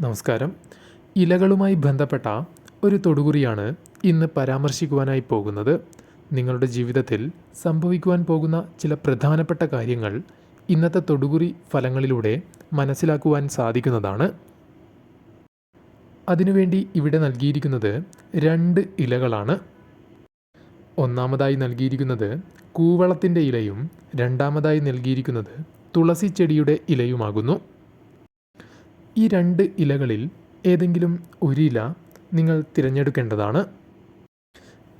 നമസ്കാരം. ഇലകളുമായി ബന്ധപ്പെട്ട ഒരു തൊടുകുറിയാണ് ഇന്ന് പരാമർശിക്കുവാനായി പോകുന്നത്. നിങ്ങളുടെ ജീവിതത്തിൽ സംഭവിക്കുവാൻ പോകുന്ന ചില പ്രധാനപ്പെട്ട കാര്യങ്ങൾ ഇന്നത്തെ തൊടുകുറി ഫലങ്ങളിലൂടെ മനസ്സിലാക്കുവാൻ സാധിക്കുന്നതാണ്. അതിനുവേണ്ടി ഇവിടെ നൽകിയിരിക്കുന്നത് രണ്ട് ഇലകളാണ്. ഒന്നാമതായി നൽകിയിരിക്കുന്നത് കൂവളത്തിന്റെ ഇലയും രണ്ടാമതായി നൽകിയിരിക്കുന്നത് തുളസി ചെടിയുടെ ഇലയുമാകുന്നു. ഈ രണ്ട് ഇലകളിൽ ഏതെങ്കിലും ഒരു ഇല നിങ്ങൾ തിരഞ്ഞെടുക്കേണ്ടതാണ്.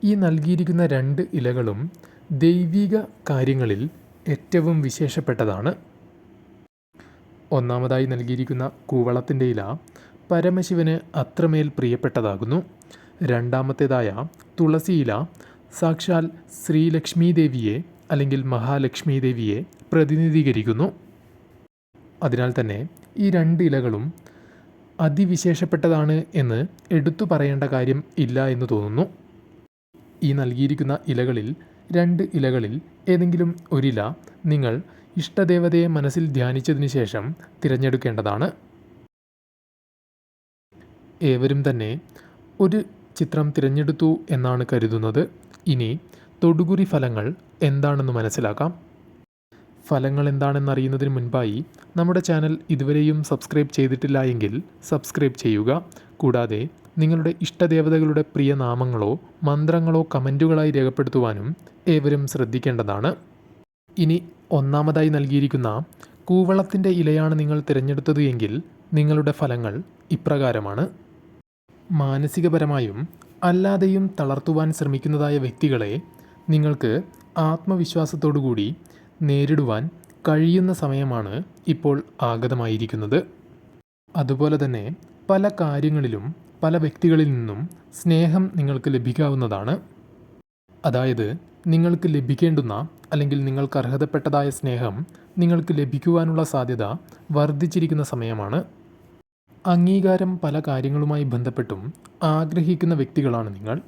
ഈ നൽകിയിരിക്കുന്ന രണ്ട് ഇലകളും ദൈവിക കാര്യങ്ങളിൽ ഏറ്റവും വിശേഷപ്പെട്ടതാണ്. ഒന്നാമതായി നൽകിയിരിക്കുന്ന കൂവളത്തിന്റെ ഇല പരമശിവന് അത്രമേൽ പ്രിയപ്പെട്ടതാകുന്നു. രണ്ടാമത്തേതായ തുളസി ഇല സാക്ഷാൽ ശ്രീലക്ഷ്മി ദേവിയെ അല്ലെങ്കിൽ മഹാലക്ഷ്മി ദേവിയെ പ്രതിനിധീകരിക്കുന്നു. അതിനാൽ തന്നെ ഈ രണ്ട് ഇലകളും അതിവിശേഷപ്പെട്ടതാണ് എന്ന് എടുത്തു പറയേണ്ട കാര്യം ഇല്ല എന്ന് തോന്നുന്നു. ഈ നൽകിയിരിക്കുന്ന ഇലകളിൽ രണ്ട് ഇലകളിൽ ഏതെങ്കിലും ഒരില നിങ്ങൾ ഇഷ്ടദേവതയെ മനസ്സിൽ ധ്യാനിച്ചതിന് ശേഷം തിരഞ്ഞെടുക്കേണ്ടതാണ്. ഏവരും തന്നെ ഒരു ചിത്രം തിരഞ്ഞെടുത്തു എന്നാണ് കരുതുന്നത്. ഇനി തൊടുകുറി ഫലങ്ങൾ എന്താണെന്ന് മനസ്സിലാക്കാം. ഫലങ്ങൾ എന്താണെന്ന് അറിയുന്നതിന് മുൻപായി നമ്മുടെ ചാനൽ ഇതുവരെയും സബ്സ്ക്രൈബ് ചെയ്തിട്ടില്ല എങ്കിൽ സബ്സ്ക്രൈബ് ചെയ്യുക. കൂടാതെ നിങ്ങളുടെ ഇഷ്ടദേവതകളുടെ പ്രിയ നാമങ്ങളോ മന്ത്രങ്ങളോ കമന്റുകളായി രേഖപ്പെടുത്തുവാനും ഏവരും ശ്രദ്ധിക്കേണ്ടതാണ്. ഇനി ഒന്നാമതായി നൽകിയിരിക്കുന്ന കൂവളത്തിന്റെ ഇലയാണ് നിങ്ങൾ തിരഞ്ഞെടുത്തത് എങ്കിൽ നിങ്ങളുടെ ഫലങ്ങൾ ഇപ്രകാരമാണ്. മാനസികപരമായും അല്ലാതെയും തളർത്തുവാൻ ശ്രമിക്കുന്നതായ വ്യക്തികളെ നിങ്ങൾക്ക് ആത്മവിശ്വാസത്തോടുകൂടി നേരിടുവാൻ കഴിയുന്ന സമയമാണ് ഇപ്പോൾ ആഗതമായിരിക്കുന്നത്. അതുപോലെ തന്നെ പല കാര്യങ്ങളിലും പല വ്യക്തികളിൽ നിന്നും സ്നേഹം നിങ്ങൾക്ക് ലഭിക്കാവുന്നതാണ്. അതായത് നിങ്ങൾക്ക് ലഭിക്കേണ്ടുന്ന അല്ലെങ്കിൽ നിങ്ങൾക്ക് അർഹതപ്പെട്ടതായ സ്നേഹം നിങ്ങൾക്ക് ലഭിക്കുവാനുള്ള സാധ്യത വർദ്ധിച്ചിരിക്കുന്ന സമയമാണ്. അംഗീകാരം പല കാര്യങ്ങളുമായി ബന്ധപ്പെട്ടും ആഗ്രഹിക്കുന്ന വ്യക്തികളാണ് നിങ്ങൾ.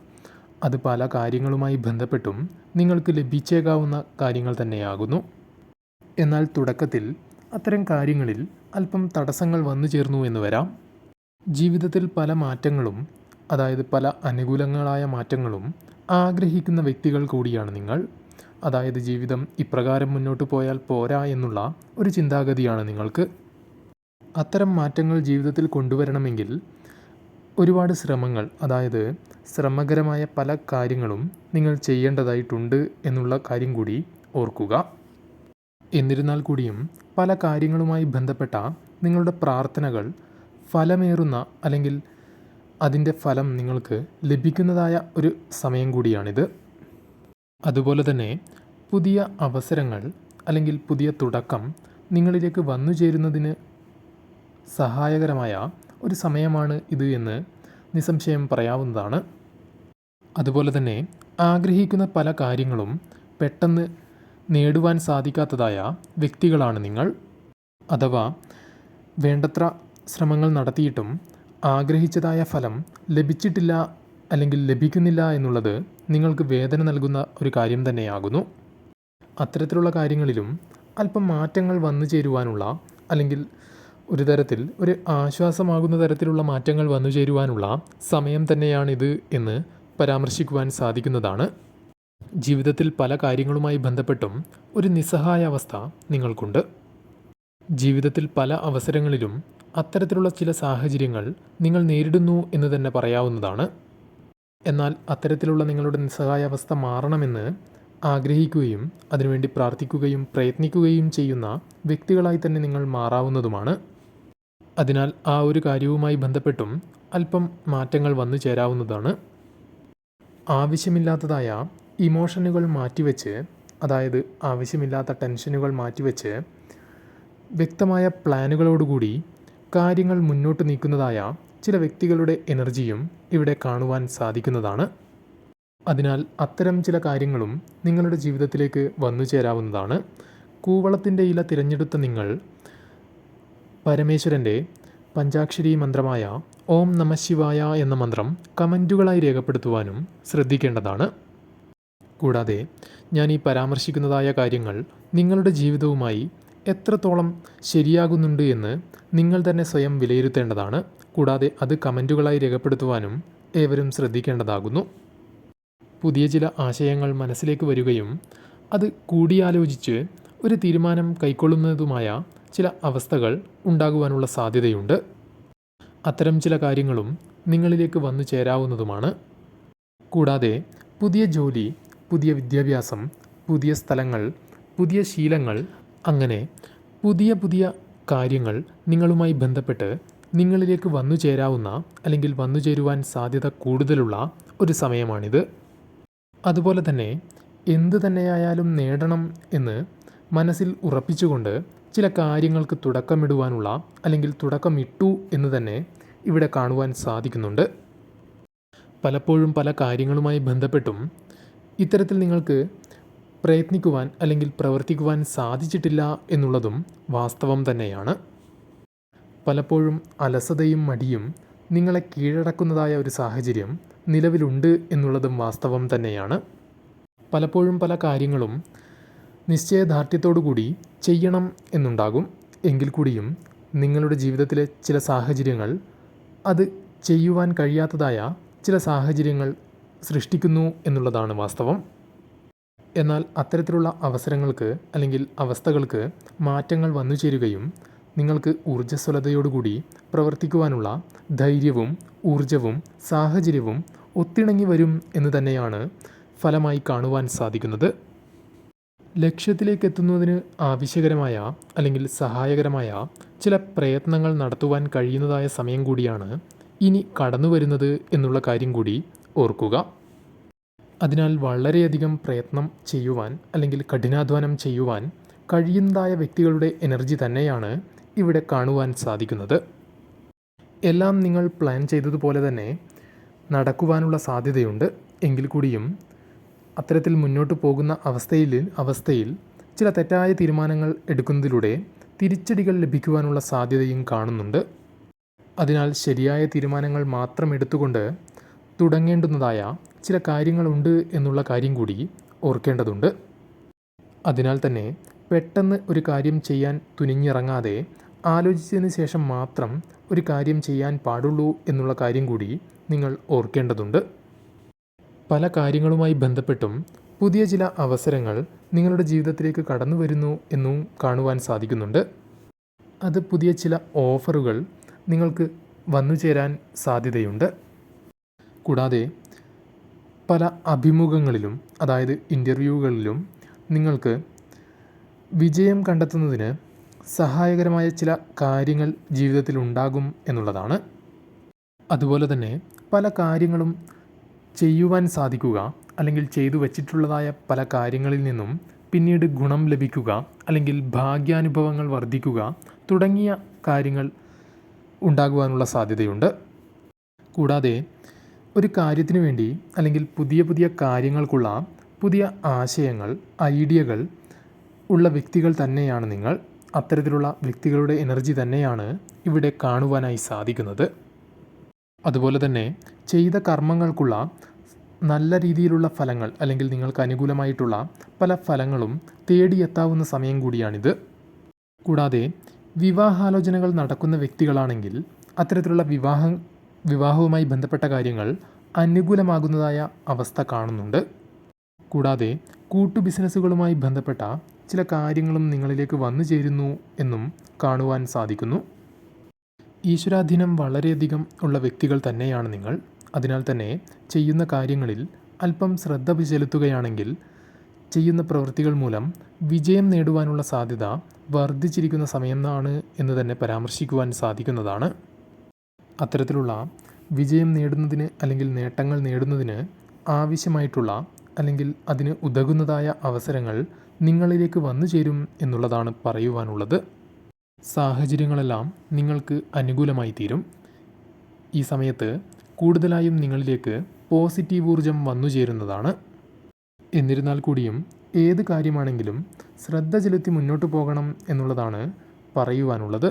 അത് പല കാര്യങ്ങളുമായി ബന്ധപ്പെട്ടും നിങ്ങൾക്ക് ലഭിച്ചേക്കാവുന്ന കാര്യങ്ങൾ തന്നെയാകുന്നു. എന്നാൽ തുടക്കത്തിൽ അത്തരം കാര്യങ്ങളിൽ അല്പം തടസ്സങ്ങൾ വന്നു ചേർന്നു എന്ന് വരാം. ജീവിതത്തിൽ പല മാറ്റങ്ങളും അതായത് പല അനുകൂലങ്ങളായ മാറ്റങ്ങളും ആഗ്രഹിക്കുന്ന വ്യക്തികൾ കൂടിയാണ് നിങ്ങൾ. അതായത് ജീവിതം ഇപ്രകാരം മുന്നോട്ട് പോയാൽ പോരാ എന്നുള്ള ഒരു ചിന്താഗതിയാണ് നിങ്ങൾക്ക്. അത്തരം മാറ്റങ്ങൾ ജീവിതത്തിൽ കൊണ്ടുവരണമെങ്കിൽ ഒരുപാട് ശ്രമങ്ങൾ അതായത് ശ്രമകരമായ പല കാര്യങ്ങളും നിങ്ങൾ ചെയ്യേണ്ടതായിട്ടുണ്ട് എന്നുള്ള കാര്യം കൂടി ഓർക്കുക. എന്നിരുന്നാൽ കൂടിയും പല കാര്യങ്ങളുമായി ബന്ധപ്പെട്ട നിങ്ങളുടെ പ്രാർത്ഥനകൾ ഫലമേറുന്ന അല്ലെങ്കിൽ അതിന്റെ ഫലം നിങ്ങൾക്ക് ലഭിക്കുന്നതായ ഒരു സമയം കൂടിയാണിത്. അതുപോലെ തന്നെ പുതിയ അവസരങ്ങൾ അല്ലെങ്കിൽ പുതിയ തുടക്കം നിങ്ങളിലേക്ക് വന്നു ചേരുന്നതിന് സഹായകരമായ ഒരു സമയമാണ് ഇത് എന്ന് നിസ്സംശയം പറയാവുന്നതാണ്. അതുപോലെ തന്നെ ആഗ്രഹിക്കുന്ന പല കാര്യങ്ങളും പെട്ടെന്ന് നേടുവാൻ സാധിക്കാത്തതായ വ്യക്തികളാണ് നിങ്ങൾ. അഥവാ വേണ്ടത്ര ശ്രമങ്ങൾ നടത്തിയിട്ടും ആഗ്രഹിച്ചതായ ഫലം ലഭിച്ചിട്ടില്ല അല്ലെങ്കിൽ ലഭിക്കുന്നില്ല എന്നുള്ളത് നിങ്ങൾക്ക് വേദന നൽകുന്ന ഒരു കാര്യം തന്നെയാകുന്നു. അത്തരത്തിലുള്ള കാര്യങ്ങളിലും അല്പം മാറ്റങ്ങൾ വന്നു ചേരുവാനുള്ള അല്ലെങ്കിൽ ഒരു തരത്തിൽ ഒരു ആശ്വാസമാകുന്ന തരത്തിലുള്ള മാറ്റങ്ങൾ വന്നു ചേരുവാനുള്ള സമയം തന്നെയാണിത് എന്ന് പരാമർശിക്കുവാൻ സാധിക്കുന്നതാണ്. ജീവിതത്തിൽ പല കാര്യങ്ങളുമായി ബന്ധപ്പെട്ടും ഒരു നിസ്സഹായ അവസ്ഥ നിങ്ങൾക്കുണ്ട്. ജീവിതത്തിൽ പല അവസരങ്ങളിലും അത്തരത്തിലുള്ള ചില സാഹചര്യങ്ങൾ നിങ്ങൾ നേരിടുന്നു എന്ന് തന്നെ പറയാവുന്നതാണ്. എന്നാൽ അത്തരത്തിലുള്ള നിങ്ങളുടെ നിസ്സഹായാവസ്ഥ മാറണമെന്ന് ആഗ്രഹിക്കുകയും അതിനുവേണ്ടി പ്രാർത്ഥിക്കുകയും പ്രയത്നിക്കുകയും ചെയ്യുന്ന വ്യക്തികളായി തന്നെ നിങ്ങൾ മാറാവുന്നതുമാണ്. അതിനാൽ ആ ഒരു കാര്യവുമായി ബന്ധപ്പെട്ടും അല്പം മാറ്റങ്ങൾ വന്നു ചേരാവുന്നതാണ്. ആവശ്യമില്ലാത്തതായ ഇമോഷനുകൾ മാറ്റിവെച്ച് അതായത് ആവശ്യമില്ലാത്ത ടെൻഷനുകൾ മാറ്റിവെച്ച് വ്യക്തമായ പ്ലാനുകളോടുകൂടി കാര്യങ്ങൾ മുന്നോട്ട് നീക്കുന്നതായ ചില വ്യക്തികളുടെ എനർജിയും ഇവിടെ കാണുവാൻ സാധിക്കുന്നതാണ്. അതിനാൽ അത്തരം ചില കാര്യങ്ങളും നിങ്ങളുടെ ജീവിതത്തിലേക്ക് വന്നു ചേരാവുന്നതാണ്. കൂവളത്തിന്റെ ഇല തിരഞ്ഞെടുത്ത നിങ്ങൾ പരമേശ്വരന്റെ പഞ്ചാക്ഷരി മന്ത്രമായ ഓം നമ ശിവായ എന്ന മന്ത്രം കമന്റുകളായി രേഖപ്പെടുത്തുവാനും ശ്രദ്ധിക്കേണ്ടതാണ്. കൂടാതെ ഞാൻ ഈ പരാമർശിക്കുന്നതായ കാര്യങ്ങൾ നിങ്ങളുടെ ജീവിതവുമായി എത്രത്തോളം ശരിയാകുന്നുണ്ട് എന്ന് നിങ്ങൾ തന്നെ സ്വയം വിലയിരുത്തേണ്ടതാണ്. കൂടാതെ അത് കമന്റുകളായി രേഖപ്പെടുത്തുവാനും ഏവരും ശ്രദ്ധിക്കേണ്ടതാകുന്നു. പുതിയ ചില ആശയങ്ങൾ മനസ്സിലേക്ക് വരികയും അത് കൂടിയാലോചിച്ച് ഒരു തീരുമാനം കൈക്കൊള്ളുന്നതുമായ ചില അവസ്ഥകൾ ഉണ്ടാകുവാനുള്ള സാധ്യതയുണ്ട്. അത്തരം ചില കാര്യങ്ങളും നിങ്ങളിലേക്ക് വന്നു ചേരാവുന്നതുമാണ്. കൂടാതെ പുതിയ ജോലി പുതിയ വിദ്യാഭ്യാസം പുതിയ സ്ഥലങ്ങൾ പുതിയ ശീലങ്ങൾ അങ്ങനെ പുതിയ പുതിയ കാര്യങ്ങൾ നിങ്ങളുമായി ബന്ധപ്പെട്ട് നിങ്ങളിലേക്ക് വന്നു ചേരാവുന്ന അല്ലെങ്കിൽ വന്നു ചേരുവാൻ സാധ്യത കൂടുതലുള്ള ഒരു സമയമാണിത്. അതുപോലെ തന്നെ എന്തു തന്നെയായാലും നേടണം എന്ന് മനസ്സിൽ ഉറപ്പിച്ചുകൊണ്ട് ചില കാര്യങ്ങൾക്ക് തുടക്കമിടുവാനുള്ള അല്ലെങ്കിൽ തുടക്കമിട്ടു എന്ന് തന്നെ ഇവിടെ കാണുവാൻ സാധിക്കുന്നുണ്ട്. പലപ്പോഴും പല കാര്യങ്ങളുമായി ബന്ധപ്പെട്ടും ഇത്തരത്തിൽ നിങ്ങൾക്ക് പ്രയത്നിക്കുവാൻ അല്ലെങ്കിൽ പ്രവർത്തിക്കുവാൻ സാധിച്ചിട്ടില്ല എന്നുള്ളതും വാസ്തവം തന്നെയാണ്. പലപ്പോഴും അലസതയും മടിയും നിങ്ങളെ കീഴടക്കുന്നതായ ഒരു സാഹചര്യം നിലവിലുണ്ട് എന്നുള്ളതും വാസ്തവം തന്നെയാണ്. പലപ്പോഴും പല കാര്യങ്ങളും നിശ്ചയദാർഢ്യത്തോടു കൂടി ചെയ്യണം എന്നുണ്ടാകും. എങ്കിൽ കൂടിയും നിങ്ങളുടെ ജീവിതത്തിലെ ചില സാഹചര്യങ്ങൾ അത് ചെയ്യുവാൻ കഴിയാത്തതായ ചില സാഹചര്യങ്ങൾ സൃഷ്ടിക്കുന്നു എന്നുള്ളതാണ് വാസ്തവം. എന്നാൽ അത്തരത്തിലുള്ള അവസരങ്ങൾക്ക് അല്ലെങ്കിൽ അവസ്ഥകൾക്ക് മാറ്റങ്ങൾ വന്നു ചേരുകയും നിങ്ങൾക്ക് ഊർജസ്വലതയോടുകൂടി പ്രവർത്തിക്കുവാനുള്ള ധൈര്യവും ഊർജവും സാഹചര്യവും ഒത്തിണങ്ങി വരും എന്ന് തന്നെയാണ് ഫലമായി കാണുവാൻ സാധിക്കുന്നത്. ലക്ഷ്യത്തിലേക്ക് എത്തുന്നതിന് ആവശ്യകരമായ അല്ലെങ്കിൽ സഹായകരമായ ചില പ്രയത്നങ്ങൾ നടത്തുവാൻ കഴിയുന്നതായ സമയം കൂടിയാണ് ഇനി കടന്നു വരുന്നത് എന്നുള്ള കാര്യം കൂടി ഓർക്കുക. അതിനാൽ വളരെയധികം പ്രയത്നം ചെയ്യുവാൻ അല്ലെങ്കിൽ കഠിനാധ്വാനം ചെയ്യുവാൻ കഴിയുന്നതായ വ്യക്തികളുടെ എനർജി തന്നെയാണ് ഇവിടെ കാണുവാൻ സാധിക്കുന്നത്. എല്ലാം നിങ്ങൾ പ്ലാൻ ചെയ്തതുപോലെ തന്നെ നടക്കുവാനുള്ള സാധ്യതയുണ്ട്. എങ്കിൽ കൂടിയും അത്തരത്തിൽ മുന്നോട്ട് പോകുന്ന അവസ്ഥയിൽ അവസ്ഥയിൽ ചില തെറ്റായ തീരുമാനങ്ങൾ എടുക്കുന്നതിലൂടെ തിരിച്ചടികൾ ലഭിക്കുവാനുള്ള സാധ്യതയും കാണുന്നുണ്ട്. അതിനാൽ ശരിയായ തീരുമാനങ്ങൾ മാത്രം എടുത്തുകൊണ്ട് തുടങ്ങേണ്ടുന്നതായ ചില കാര്യങ്ങളുണ്ട് എന്നുള്ള കാര്യം കൂടി ഓർക്കേണ്ടതുണ്ട്. അതിനാൽ തന്നെ പെട്ടെന്ന് ഒരു കാര്യം ചെയ്യാൻ തുനിഞ്ഞിറങ്ങാതെ ആലോചിച്ചതിന് ശേഷം മാത്രം ഒരു കാര്യം ചെയ്യാൻ പാടുള്ളൂ എന്നുള്ള കാര്യം കൂടി നിങ്ങൾ ഓർക്കേണ്ടതുണ്ട്. പല കാര്യങ്ങളുമായി ബന്ധപ്പെട്ടും പുതിയ ചില അവസരങ്ങൾ നിങ്ങളുടെ ജീവിതത്തിലേക്ക് കടന്നു വരുന്നു എന്നും കാണുവാൻ സാധിക്കുന്നുണ്ട്. അത് പുതിയ ചില ഓഫറുകൾ നിങ്ങൾക്ക് വന്നു ചേരാൻ സാധ്യതയുണ്ട്. കൂടാതെ പല അഭിമുഖങ്ങളിലും അതായത് ഇന്റർവ്യൂകളിലും നിങ്ങൾക്ക് വിജയം കണ്ടെത്തുന്നതിന് സഹായകരമായ ചില കാര്യങ്ങൾ ജീവിതത്തിൽ ഉണ്ടാകും എന്നുള്ളതാണ്. അതുപോലെ തന്നെ പല കാര്യങ്ങളും ചെയ്യുവാൻ സാധിക്കുക അല്ലെങ്കിൽ ചെയ്തു വച്ചിട്ടുള്ളതായ പല കാര്യങ്ങളിൽ നിന്നും പിന്നീട് ഗുണം ലഭിക്കുക അല്ലെങ്കിൽ ഭാഗ്യാനുഭവങ്ങൾ വർദ്ധിക്കുക തുടങ്ങിയ കാര്യങ്ങൾ ഉണ്ടാകുവാനുള്ള സാധ്യതയുണ്ട്. കൂടാതെ ഒരു കാര്യത്തിന് വേണ്ടി അല്ലെങ്കിൽ പുതിയ പുതിയ കാര്യങ്ങൾക്കുള്ള പുതിയ ആശയങ്ങൾ ഐഡിയകൾ ഉള്ള വ്യക്തികൾ തന്നെയാണ് നിങ്ങൾ. അത്തരത്തിലുള്ള വ്യക്തികളുടെ എനർജി തന്നെയാണ് ഇവിടെ കാണുവാനായി സാധിക്കുന്നത്. അതുപോലെ തന്നെ ചെയ്ത കർമ്മങ്ങൾക്കുള്ള നല്ല രീതിയിലുള്ള ഫലങ്ങൾ അല്ലെങ്കിൽ നിങ്ങൾക്ക് അനുകൂലമായിട്ടുള്ള പല ഫലങ്ങളും തേടിയെത്താവുന്ന സമയം കൂടിയാണിത്. കൂടാതെ വിവാഹാലോചനകൾ നടക്കുന്ന വ്യക്തികളാണെങ്കിൽ അത്തരത്തിലുള്ള വിവാഹം വിവാഹവുമായി ബന്ധപ്പെട്ട കാര്യങ്ങൾ അനുകൂലമാകുന്നതായ അവസ്ഥ കാണുന്നുണ്ട്. കൂടാതെ കൂട്ടു ബിസിനസ്സുകളുമായി ബന്ധപ്പെട്ട ചില കാര്യങ്ങളും നിങ്ങളിലേക്ക് വന്നു ചേരുന്നു എന്നും കാണുവാൻ സാധിക്കുന്നു. ഈശ്വരാധീനം വളരെയധികം ഉള്ള വ്യക്തികൾ തന്നെയാണ് നിങ്ങൾ. അതിനാൽ തന്നെ ചെയ്യുന്ന കാര്യങ്ങളിൽ അല്പം ശ്രദ്ധ ചെലുത്തുകയാണെങ്കിൽ ചെയ്യുന്ന പ്രവൃത്തികൾ മൂലം വിജയം നേടുവാനുള്ള സാധ്യത വർദ്ധിച്ചിരിക്കുന്ന സമയമാണ് എന്ന് തന്നെ പരാമർശിക്കുവാൻ സാധിക്കുന്നതാണ്. അത്തരത്തിലുള്ള വിജയം നേടുന്നതിന് അല്ലെങ്കിൽ നേട്ടങ്ങൾ നേടുന്നതിന് ആവശ്യമായിട്ടുള്ള അല്ലെങ്കിൽ അതിന് ഉതകുന്നതായ അവസരങ്ങൾ നിങ്ങളിലേക്ക് വന്നു ചേരും എന്നുള്ളതാണ് പറയുവാനുള്ളത്. സാഹചര്യങ്ങളെല്ലാം നിങ്ങൾക്ക് അനുകൂലമായി തീരും ഈ സമയത്ത് കൂടുതലായും നിങ്ങളിലേക്ക് പോസിറ്റീവ് ഊർജം വന്നു ചേരുന്നതാണ്. എന്നിരുന്നാൽ കൂടിയും ഏത് കാര്യമാണെങ്കിലും ശ്രദ്ധ ചെലുത്തി മുന്നോട്ട് പോകണം എന്നുള്ളതാണ് പറയുവാനുള്ളത്.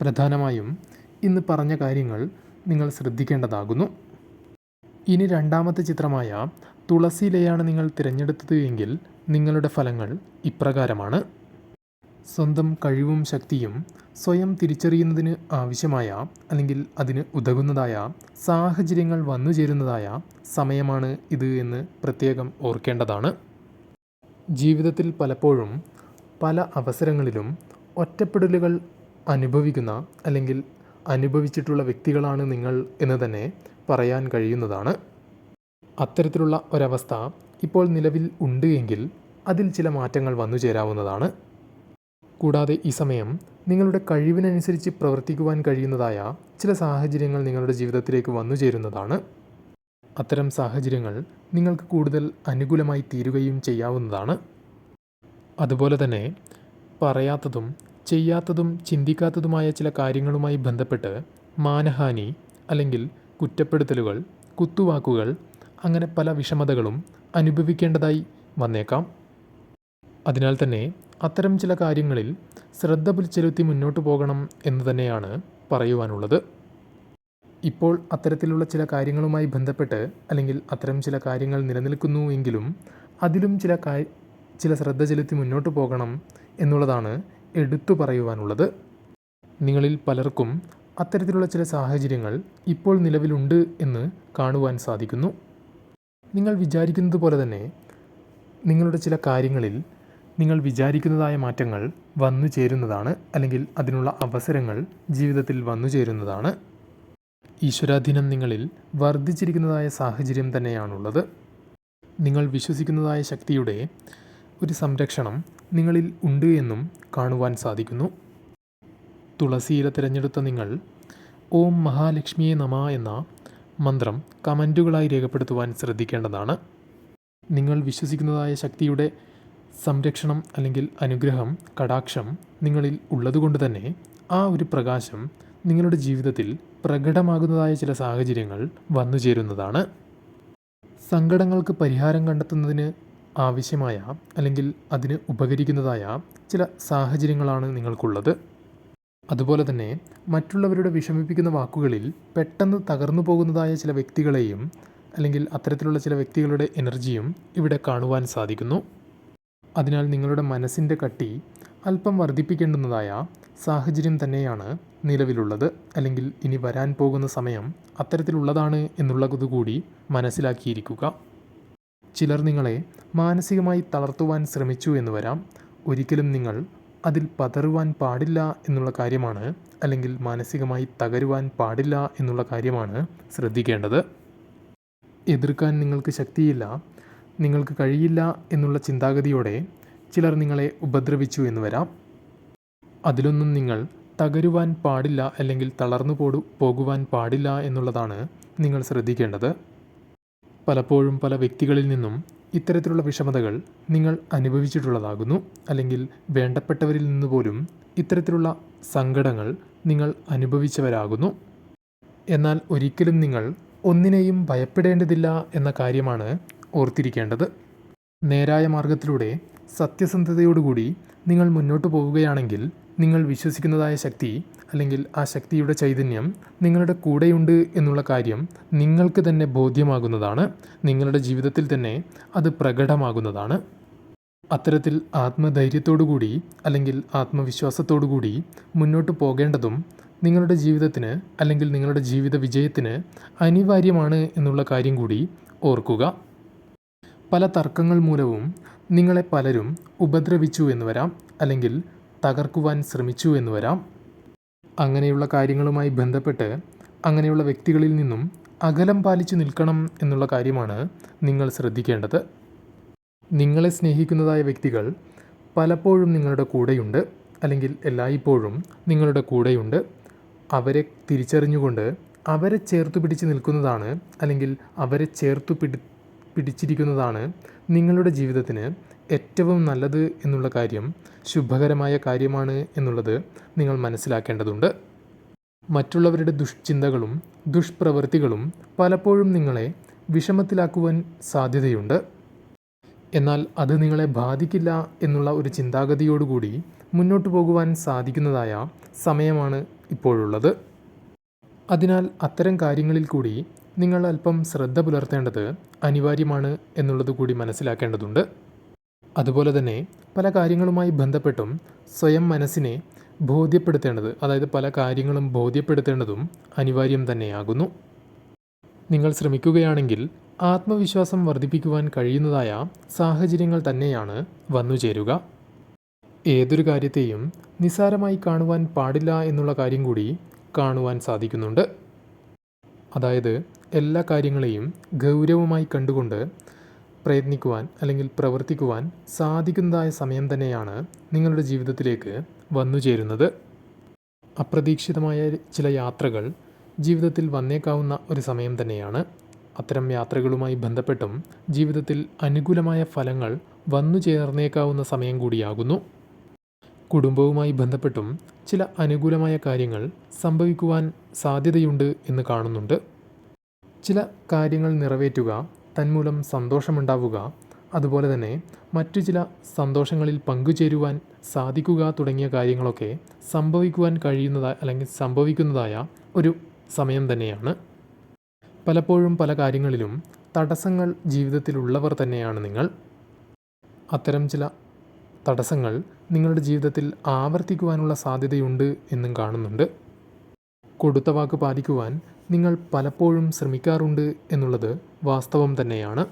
പ്രധാനമായും ഇന്ന് പറഞ്ഞ കാര്യങ്ങൾ നിങ്ങൾ ശ്രദ്ധിക്കേണ്ടതാകുന്നു. ഇനി രണ്ടാമത്തെ ചിത്രമായ തുളസിയിലെയാണ് നിങ്ങൾ തിരഞ്ഞെടുത്തത് എങ്കിൽ നിങ്ങളുടെ ഫലങ്ങൾ ഇപ്രകാരമാണ്. സ്വന്തം കഴിവും ശക്തിയും സ്വയം തിരിച്ചറിയുന്നതിന് ആവശ്യമായ അല്ലെങ്കിൽ അതിന് ഉതകുന്നതായ സാഹചര്യങ്ങൾ വന്നു ചേരുന്നതായ സമയമാണ് ഇത് എന്ന് പ്രത്യേകം ഓർക്കേണ്ടതാണ്. ജീവിതത്തിൽ പലപ്പോഴും പല അവസരങ്ങളിലും ഒറ്റപ്പെടലുകൾ അനുഭവിക്കുന്ന അല്ലെങ്കിൽ അനുഭവിച്ചിട്ടുള്ള വ്യക്തികളാണ് നിങ്ങൾ എന്ന് തന്നെ പറയാൻ കഴിയുന്നതാണ്. അത്തരത്തിലുള്ള ഒരവസ്ഥ ഇപ്പോൾ നിലവിൽ ഉണ്ട് എങ്കിൽ അതിൽ ചില മാറ്റങ്ങൾ വന്നു ചേരാവുന്നതാണ്. കൂടാതെ ഈ സമയം നിങ്ങളുടെ കഴിവിനനുസരിച്ച് പ്രവർത്തിക്കുവാൻ കഴിയുന്നതായ ചില സാഹചര്യങ്ങൾ നിങ്ങളുടെ ജീവിതത്തിലേക്ക് വന്നു ചേരുന്നതാണ്. അത്തരം സാഹചര്യങ്ങൾ നിങ്ങൾക്ക് കൂടുതൽ അനുകൂലമായി തീരുകയും ചെയ്യാവുന്നതാണ്. അതുപോലെ തന്നെ പറയാത്തതും ചെയ്യാത്തതും ചിന്തിക്കാത്തതുമായ ചില കാര്യങ്ങളുമായി ബന്ധപ്പെട്ട് മാനഹാനി അല്ലെങ്കിൽ കുറ്റപ്പെടുത്തലുകൾ കുത്തുവാക്കുകൾ അങ്ങനെ പല വിഷമതകളും അനുഭവിക്കേണ്ടതായി വന്നേക്കാം. അതിനാൽ തന്നെ അത്തരം ചില കാര്യങ്ങളിൽ ശ്രദ്ധ ചെലുത്തി മുന്നോട്ട് പോകണം എന്ന് തന്നെയാണ് പറയുവാനുള്ളത്. ഇപ്പോൾ അത്തരത്തിലുള്ള ചില കാര്യങ്ങളുമായി ബന്ധപ്പെട്ട് അല്ലെങ്കിൽ അത്തരം ചില കാര്യങ്ങൾ നിലനിൽക്കുന്നു എങ്കിലും അതിലും ചില ചില ശ്രദ്ധ ചെലുത്തി മുന്നോട്ട് പോകണം എന്നുള്ളതാണ് എടുത്തു പറയുവാനുള്ളത്. നിങ്ങളിൽ പലർക്കും അത്തരത്തിലുള്ള ചില സാഹചര്യങ്ങൾ ഇപ്പോൾ നിലവിലുണ്ട് എന്ന് കാണുവാൻ സാധിക്കുന്നു. നിങ്ങൾ വിചാരിക്കുന്നത് പോലെ തന്നെ നിങ്ങളുടെ ചില കാര്യങ്ങളിൽ നിങ്ങൾ വിചാരിക്കുന്നതായ മാറ്റങ്ങൾ വന്നു ചേരുന്നതാണ് അല്ലെങ്കിൽ അതിനുള്ള അവസരങ്ങൾ ജീവിതത്തിൽ വന്നു ചേരുന്നതാണ്. ഈശ്വരാധീനം നിങ്ങളിൽ വർദ്ധിച്ചിരിക്കുന്നതായ സാഹചര്യം തന്നെയാണുള്ളത്. നിങ്ങൾ വിശ്വസിക്കുന്നതായ ശക്തിയുടെ ഒരു സംരക്ഷണം നിങ്ങളിൽ ഉണ്ട് എന്നും കാണുവാൻ സാധിക്കുന്നു. തുളസിയില തിരഞ്ഞെടുത്ത നിങ്ങൾ ഓം മഹാലക്ഷ്മിയെ നമ എന്ന മന്ത്രം കമന്റുകളായി രേഖപ്പെടുത്തുവാൻ ശ്രദ്ധിക്കേണ്ടതാണ്. നിങ്ങൾ വിശ്വസിക്കുന്നതായ ശക്തിയുടെ സംരക്ഷണം അല്ലെങ്കിൽ അനുഗ്രഹം കടാക്ഷം നിങ്ങളിൽ ഉള്ളതുകൊണ്ട് തന്നെ ആ ഒരു പ്രകാശം നിങ്ങളുടെ ജീവിതത്തിൽ പ്രകടമാകുന്നതായ ചില സാഹചര്യങ്ങൾ വന്നു ചേരുന്നതാണ്. സങ്കടങ്ങൾക്ക് പരിഹാരം കണ്ടെത്തുന്നതിന് ആവശ്യമായ അല്ലെങ്കിൽ അതിന് ഉപകരിക്കുന്നതായ ചില സാഹചര്യങ്ങളാണ് നിങ്ങൾക്കുള്ളത്. അതുപോലെ തന്നെ മറ്റുള്ളവരുടെ വിഷമിപ്പിക്കുന്ന വാക്കുകളിൽ പെട്ടെന്ന് തകർന്നു പോകുന്നതായ ചില വ്യക്തികളെയും അല്ലെങ്കിൽ അത്തരത്തിലുള്ള ചില വ്യക്തികളുടെ എനർജിയും ഇവിടെ കാണുവാൻ സാധിക്കുന്നു. അതിനാൽ നിങ്ങളുടെ മനസ്സിന്റെ കട്ടി അല്പം വർദ്ധിപ്പിക്കേണ്ടുന്നതായ സാഹചര്യം തന്നെയാണ് നിലവിലുള്ളത്. അല്ലെങ്കിൽ ഇനി വരാൻ പോകുന്ന സമയം അത്തരത്തിലുള്ളതാണ് എന്നുള്ളത് കൂടി മനസ്സിലാക്കിയിരിക്കുക. ചിലർ നിങ്ങളെ മാനസികമായി തളർത്തുവാൻ ശ്രമിച്ചു എന്ന് വരാം. ഒരിക്കലും നിങ്ങൾ അതിൽ പതറുവാൻ പാടില്ല എന്നുള്ള കാര്യമാണ് അല്ലെങ്കിൽ മാനസികമായി തകരുവാൻ പാടില്ല എന്നുള്ള കാര്യമാണ് ശ്രദ്ധിക്കേണ്ടത്. എതിർക്കാൻ നിങ്ങൾക്ക് ശക്തിയില്ല. നിങ്ങൾക്ക് കഴിയില്ല എന്നുള്ള ചിന്താഗതിയോടെ ചിലർ നിങ്ങളെ ഉപദ്രവിച്ചു എന്ന് വരാം. അതിലൊന്നും നിങ്ങൾ തകരുവാൻ പാടില്ല അല്ലെങ്കിൽ തളർന്നു പോടു പോകുവാൻ പാടില്ല എന്നുള്ളതാണ് നിങ്ങൾ ശ്രദ്ധിക്കേണ്ടത്. പലപ്പോഴും പല വ്യക്തികളിൽ നിന്നും ഇത്തരത്തിലുള്ള വിഷമതകൾ നിങ്ങൾ അനുഭവിച്ചിട്ടുള്ളതാകുന്നു. അല്ലെങ്കിൽ വേണ്ടപ്പെട്ടവരിൽ നിന്ന് പോലും ഇത്തരത്തിലുള്ള സങ്കടങ്ങൾ നിങ്ങൾ അനുഭവിച്ചവരാകുന്നു. എന്നാൽ ഒരിക്കലും നിങ്ങൾ ഒന്നിനെയും ഭയപ്പെടേണ്ടതില്ല എന്ന കാര്യമാണ് ഓർത്തിരിക്കേണ്ടത്. നേരായ മാർഗത്തിലൂടെ സത്യസന്ധതയോടുകൂടി നിങ്ങൾ മുന്നോട്ട് പോവുകയാണെങ്കിൽ നിങ്ങൾ വിശ്വസിക്കുന്നതായ ശക്തി അല്ലെങ്കിൽ ആ ശക്തിയുടെ ചൈതന്യം നിങ്ങളുടെ കൂടെയുണ്ട് എന്നുള്ള കാര്യം നിങ്ങൾക്ക് തന്നെ ബോധ്യമാകുന്നതാണ്. നിങ്ങളുടെ ജീവിതത്തിൽ തന്നെ അത് പ്രകടമാകുന്നതാണ്. അത്തരത്തിൽ ആത്മധൈര്യത്തോടുകൂടി അല്ലെങ്കിൽ ആത്മവിശ്വാസത്തോടുകൂടി മുന്നോട്ട് പോകേണ്ടതും നിങ്ങളുടെ ജീവിതത്തിന് അല്ലെങ്കിൽ നിങ്ങളുടെ ജീവിത വിജയത്തിന് അനിവാര്യമാണ് എന്നുള്ള കാര്യം കൂടി ഓർക്കുക. പല തർക്കങ്ങൾ മൂലവും നിങ്ങളെ പലരും ഉപദ്രവിച്ചു എന്ന് വരാം അല്ലെങ്കിൽ തകർക്കുവാൻ ശ്രമിച്ചു എന്ന് വരാം. അങ്ങനെയുള്ള കാര്യങ്ങളുമായി ബന്ധപ്പെട്ട് അങ്ങനെയുള്ള വ്യക്തികളിൽ നിന്നും അകലം പാലിച്ചു നിൽക്കണം എന്നുള്ള കാര്യമാണ് നിങ്ങൾ ശ്രദ്ധിക്കേണ്ടത്. നിങ്ങളെ സ്നേഹിക്കുന്നതായ വ്യക്തികൾ പലപ്പോഴും നിങ്ങളുടെ കൂടെയുണ്ട് അല്ലെങ്കിൽ എല്ലായ്പ്പോഴും നിങ്ങളുടെ കൂടെയുണ്ട്. അവരെ തിരിച്ചറിഞ്ഞുകൊണ്ട് അവരെ ചേർത്ത് പിടിച്ച് നിൽക്കുന്നതാണ് അല്ലെങ്കിൽ അവരെ ചേർത്ത് പിടി പിടിച്ചിരിക്കുന്നതാണ് നിങ്ങളുടെ ജീവിതത്തിന് ഏറ്റവും നല്ലത് എന്നുള്ള കാര്യം ശുഭകരമായ കാര്യമാണ് എന്നുള്ളത് നിങ്ങൾ മനസ്സിലാക്കേണ്ടതുണ്ട്. മറ്റുള്ളവരുടെ ദുഷ്ചിന്തകളും ദുഷ്പ്രവൃത്തികളും പലപ്പോഴും നിങ്ങളെ വിഷമത്തിലാക്കുവാൻ സാധ്യതയുണ്ട്. എന്നാൽ അത് നിങ്ങളെ ബാധിക്കില്ല എന്നുള്ള ഒരു ചിന്താഗതിയോടുകൂടി മുന്നോട്ട് പോകുവാൻ സാധിക്കുന്നതായ സമയമാണ് ഇപ്പോഴുള്ളത്. അതിനാൽ അത്തരം കാര്യങ്ങളിൽ കൂടി നിങ്ങൾ അല്പം ശ്രദ്ധ പുലർത്തേണ്ടത് അനിവാര്യമാണ് എന്നുള്ളത് കൂടി മനസ്സിലാക്കേണ്ടതുണ്ട്. അതുപോലെ തന്നെ പല കാര്യങ്ങളുമായി ബന്ധപ്പെട്ടും സ്വയം മനസ്സിനെ ബോധ്യപ്പെടുത്തേണ്ടത് അതായത് പല കാര്യങ്ങളും ബോധ്യപ്പെടുത്തേണ്ടതും അനിവാര്യം തന്നെയാകുന്നു. നിങ്ങൾ ശ്രമിക്കുകയാണെങ്കിൽ ആത്മവിശ്വാസം വർദ്ധിപ്പിക്കുവാൻ കഴിയുന്നതായ സാഹചര്യങ്ങൾ തന്നെയാണ് വന്നു ചേരുക. ഏതൊരു കാര്യത്തെയും നിസ്സാരമായി കാണുവാൻ പാടില്ല എന്നുള്ള കാര്യം കൂടി കാണുവാൻ സാധിക്കുന്നുണ്ട്. അതായത് എല്ലാ കാര്യങ്ങളെയും ഗൗരവമായി കണ്ടുകൊണ്ട് പ്രയത്നിക്കുവാൻ അല്ലെങ്കിൽ പ്രവർത്തിക്കുവാൻ സാധിക്കുന്നതായ സമയം തന്നെയാണ് നിങ്ങളുടെ ജീവിതത്തിലേക്ക് വന്നു ചേരുന്നത്. അപ്രതീക്ഷിതമായ ചില യാത്രകൾ ജീവിതത്തിൽ വന്നേക്കാവുന്ന ഒരു സമയം തന്നെയാണ്. അത്തരം യാത്രകളുമായി ബന്ധപ്പെട്ടും ജീവിതത്തിൽ അനുകൂലമായ ഫലങ്ങൾ വന്നു ചേർന്നേക്കാവുന്ന സമയം കൂടിയാകുന്നു. കുടുംബവുമായി ബന്ധപ്പെട്ടും ചില അനുകൂലമായ കാര്യങ്ങൾ സംഭവിക്കുവാൻ സാധ്യതയുണ്ട് എന്ന് കാണുന്നുണ്ട്. ചില കാര്യങ്ങൾ നിറവേറ്റുക തന്മൂലം സന്തോഷമുണ്ടാവുക അതുപോലെ തന്നെ മറ്റു ചില സന്തോഷങ്ങളിൽ പങ്കുചേരുവാൻ സാധിക്കുക തുടങ്ങിയ കാര്യങ്ങളൊക്കെ സംഭവിക്കുവാൻ കഴിയുന്നതായ അല്ലെങ്കിൽ സംഭവിക്കുന്നതായ ഒരു സമയം തന്നെയാണ്. പലപ്പോഴും പല കാര്യങ്ങളിലും തടസ്സങ്ങൾ ജീവിതത്തിലുള്ളവർ തന്നെയാണ് നിങ്ങൾ. അത്തരം ചില തടസ്സങ്ങൾ നിങ്ങളുടെ ജീവിതത്തിൽ ആവർത്തിക്കുവാനുള്ള സാധ്യതയുണ്ട് എന്നും കാണുന്നുണ്ട്. കൊടുത്ത വാക്ക് പാലിക്കുവാൻ നിങ്ങൾ പലപ്പോഴും ശ്രമിക്കാറുണ്ട് എന്നുള്ളത് വാസ്തവം തന്നെയാണ്.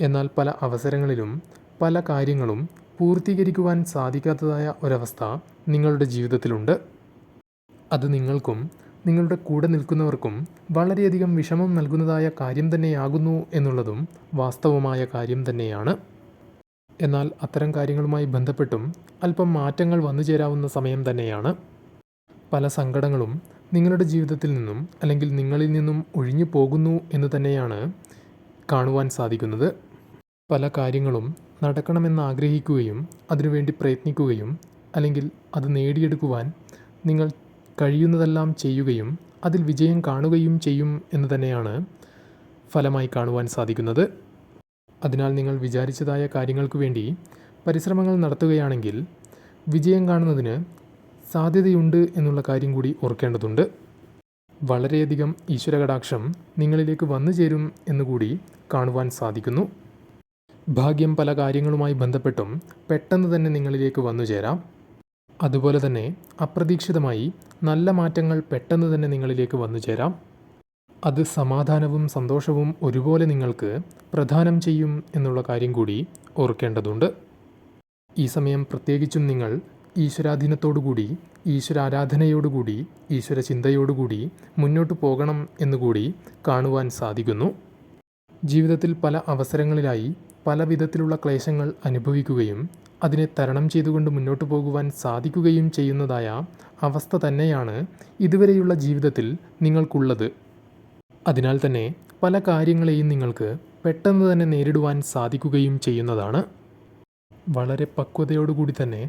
എന്നാൽ പല അവസരങ്ങളിലും പല കാര്യങ്ങളും പൂർത്തീകരിക്കുവാൻ സാധിക്കാത്തതായ ഒരവസ്ഥ നിങ്ങളുടെ ജീവിതത്തിലുണ്ട്. അത് നിങ്ങൾക്കും നിങ്ങളുടെ കൂടെ നിൽക്കുന്നവർക്കും വളരെയധികം വിഷമം നൽകുന്നതായ കാര്യം തന്നെയാകുന്നു എന്നുള്ളതും വാസ്തവമായ കാര്യം തന്നെയാണ്. എന്നാൽ അത്തരം കാര്യങ്ങളുമായി ബന്ധപ്പെട്ടും അല്പം മാറ്റങ്ങൾ വന്നു ചേരാവുന്ന സമയം തന്നെയാണ്. പല സങ്കടങ്ങളും നിങ്ങളുടെ ജീവിതത്തിൽ നിന്നും അല്ലെങ്കിൽ നിങ്ങളിൽ നിന്നും ഒഴിഞ്ഞു പോകുന്നു എന്ന് തന്നെയാണ് കാണുവാൻ സാധിക്കുന്നത്. പല കാര്യങ്ങളും നടക്കണമെന്ന് ആഗ്രഹിക്കുകയും അതിനുവേണ്ടി പ്രയത്നിക്കുകയും അല്ലെങ്കിൽ അത് നേടിയെടുക്കുവാൻ നിങ്ങൾ കഴിയുന്നതെല്ലാം ചെയ്യുകയും അതിൽ വിജയം കാണുകയും ചെയ്യും എന്ന് തന്നെയാണ് ഫലമായി കാണുവാൻ സാധിക്കുന്നത്. അതിനാൽ നിങ്ങൾ വിചാരിച്ചതായ കാര്യങ്ങൾക്ക് വേണ്ടി പരിശ്രമങ്ങൾ നടത്തുകയാണെങ്കിൽ വിജയം കാണുന്നതിന് സാധ്യതയുണ്ട് എന്നുള്ള കാര്യം കൂടി ഓർക്കേണ്ടതുണ്ട്. വളരെയധികം ഈശ്വരകടാക്ഷം നിങ്ങളിലേക്ക് വന്നു ചേരും എന്നുകൂടി കാണുവാൻ സാധിക്കുന്നു. ഭാഗ്യം പല കാര്യങ്ങളുമായി ബന്ധപ്പെട്ടും പെട്ടെന്ന് തന്നെ നിങ്ങളിലേക്ക് വന്നു ചേരാം. അതുപോലെ തന്നെ അപ്രതീക്ഷിതമായി നല്ല മാറ്റങ്ങൾ പെട്ടെന്ന് തന്നെ നിങ്ങളിലേക്ക് വന്നു ചേരാം. അത് സമാധാനവും സന്തോഷവും ഒരുപോലെ നിങ്ങൾക്ക് പ്രദാനം ചെയ്യും എന്നുള്ള കാര്യം കൂടി ഓർക്കേണ്ടതുണ്ട്. ഈ സമയം പ്രത്യേകിച്ചും നിങ്ങൾ ഈശ്വരാധീനത്തോടുകൂടി ഈശ്വരാരാധനയോടുകൂടി ഈശ്വര ചിന്തയോടുകൂടി മുന്നോട്ട് പോകണം എന്നുകൂടി കാണുവാൻ സാധിക്കുന്നു. ജീവിതത്തിൽ പല അവസരങ്ങളിലായി പല വിധത്തിലുള്ള ക്ലേശങ്ങൾ അനുഭവിക്കുകയും അതിനെ തരണം ചെയ്തുകൊണ്ട് മുന്നോട്ട് പോകുവാൻ സാധിക്കുകയും ചെയ്യുന്നതായ അവസ്ഥ തന്നെയാണ് ഇതുവരെയുള്ള ജീവിതത്തിൽ നിങ്ങൾക്കുള്ളത്. അതിനാൽ തന്നെ പല കാര്യങ്ങളെയും നിങ്ങൾക്ക് പെട്ടെന്ന് തന്നെ നേരിടുവാൻ സാധിക്കുകയും ചെയ്യുന്നതാണ്. വളരെ പക്വതയോടുകൂടി തന്നെ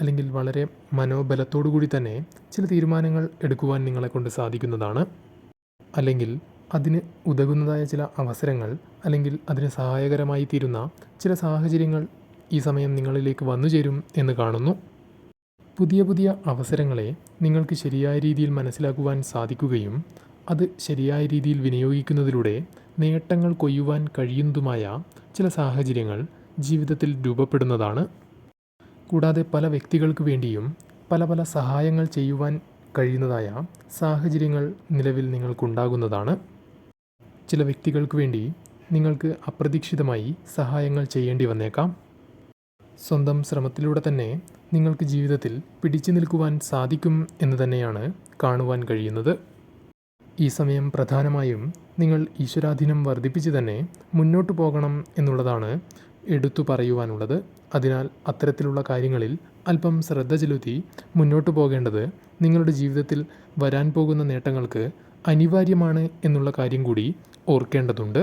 അല്ലെങ്കിൽ വളരെ മനോബലത്തോടു കൂടി തന്നെ ചില തീരുമാനങ്ങൾ എടുക്കുവാൻ നിങ്ങളെ കൊണ്ട് സാധിക്കുന്നതാണ്. അല്ലെങ്കിൽ അതിന് ഉതകുന്നതായ ചില അവസരങ്ങൾ അല്ലെങ്കിൽ അതിന് സഹായകരമായി തീരുന്ന ചില സാഹചര്യങ്ങൾ ഈ സമയം നിങ്ങളിലേക്ക് വന്നു ചേരും എന്ന് കാണുന്നു. പുതിയ പുതിയ അവസരങ്ങളെ നിങ്ങൾക്ക് ശരിയായ രീതിയിൽ മനസ്സിലാക്കുവാൻ സാധിക്കുകയും അത് ശരിയായ രീതിയിൽ വിനിയോഗിക്കുന്നതിലൂടെ നേട്ടങ്ങൾ കൊയ്യുവാൻ കഴിയുന്നതുമായ ചില സാഹചര്യങ്ങൾ ജീവിതത്തിൽ രൂപപ്പെടുന്നതാണ്. കൂടാതെ പല വ്യക്തികൾക്ക് വേണ്ടിയും പല പല സഹായങ്ങൾ ചെയ്യുവാൻ കഴിയുന്നതായ സാഹചര്യങ്ങൾ നിലവിൽ നിങ്ങൾക്കുണ്ടാകുന്നതാണ്. ചില വ്യക്തികൾക്ക് വേണ്ടി നിങ്ങൾക്ക് അപ്രതീക്ഷിതമായി സഹായങ്ങൾ ചെയ്യേണ്ടി വന്നേക്കാം. സ്വന്തം ശ്രമത്തിലൂടെ തന്നെ നിങ്ങൾക്ക് ജീവിതത്തിൽ പിടിച്ചു നിൽക്കുവാൻ സാധിക്കും എന്ന് തന്നെയാണ് കാണുവാൻ കഴിയുന്നത്. ഈ സമയം പ്രധാനമായും നിങ്ങൾ ഈശ്വരാധീനം വർദ്ധിപ്പിച്ച് തന്നെ മുന്നോട്ട് പോകണം എന്നുള്ളതാണ് എടുത്തു പറയുവാനുള്ളത്. അതിനാൽ അത്തരത്തിലുള്ള കാര്യങ്ങളിൽ അല്പം ശ്രദ്ധ ചെലുത്തി മുന്നോട്ട് പോകേണ്ടത് നിങ്ങളുടെ ജീവിതത്തിൽ വരാൻ പോകുന്ന നേട്ടങ്ങൾക്ക് അനിവാര്യമാണ് എന്നുള്ള കാര്യം കൂടി ഓർക്കേണ്ടതുണ്ട്.